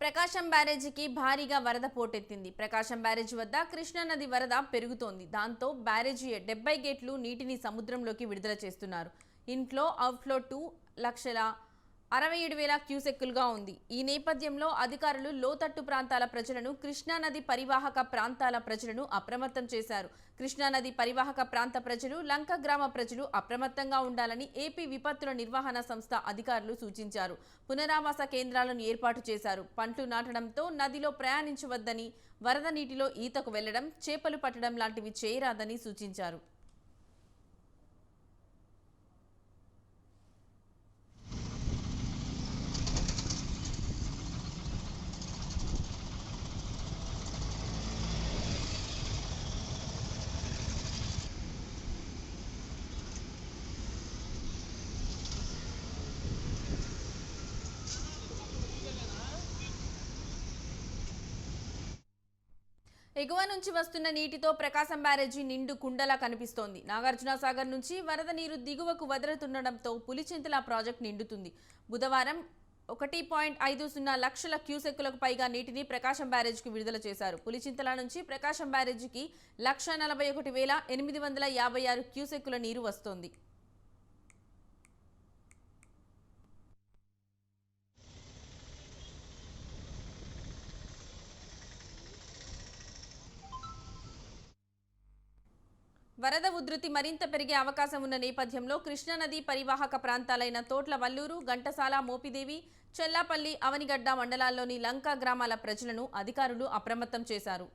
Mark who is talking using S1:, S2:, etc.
S1: ప్రకాశం బ్యారేజీకి భారీగా వరద పోటెత్తింది. ప్రకాశం బ్యారేజ్ వద్ద కృష్ణానది వరద పెరుగుతోంది. దాంతో బ్యారేజీ డెబ్బై గేట్లు నీటిని సముద్రంలోకి విడుదల చేస్తున్నారు. ఇంట్లో అవుట్ఫ్లో టూ లక్షల అరవై ఏడు వేల క్యూసెక్కులుగా ఉంది. ఈ నేపథ్యంలో అధికారులు లోతట్టు ప్రాంతాల ప్రజలను కృష్ణానది పరివాహక ప్రాంతాల ప్రజలను అప్రమత్తం చేశారు. కృష్ణానది పరివాహక ప్రాంత ప్రజలు లంక గ్రామ ప్రజలు అప్రమత్తంగా ఉండాలని ఏపీ విపత్తుల నిర్వహణ సంస్థ అధికారులు సూచించారు. పునరావాస కేంద్రాలను ఏర్పాటు చేశారు. పంట్లు నాటడంతో నదిలో ప్రయాణించవద్దని వరద నీటిలో ఈతకు వెళ్ళడం చేపలు పట్టడం లాంటివి చేయరాదని సూచించారు. ఎగువ నుంచి వస్తున్న నీటితో ప్రకాశం బ్యారేజీ నిండు కుండలా కనిపిస్తోంది. నాగార్జున సాగర్ నుంచి వరద నీరు దిగువకు వదులుతుండటంతో పులిచింతల ప్రాజెక్ట్ నిండుతుంది. బుధవారం ఒకటి పాయింట్ ఐదు సున్నా లక్షల క్యూసెక్కులకు పైగా నీటిని ప్రకాశం బ్యారేజీకి విడుదల చేశారు. పులిచింతల నుంచి ప్రకాశం బ్యారేజీకి లక్ష నలభై ఒకటి వేల ఎనిమిది వందల యాభై ఆరు క్యూసెక్కుల నీరు వస్తోంది. వరద ఉధృతి మరింత పెరిగే అవకాశం ఉన్న నేపథ్యంలో కృష్ణానది పరివాహక ప్రాంతాలైన తోట్ల వల్లూరు ఘంటసాల మోపిదేవి చెల్లాపల్లి అవనిగడ్డ మండలాల్లోని లంకా గ్రామాల ప్రజలను అధికారులు అప్రమత్తం చేశారు.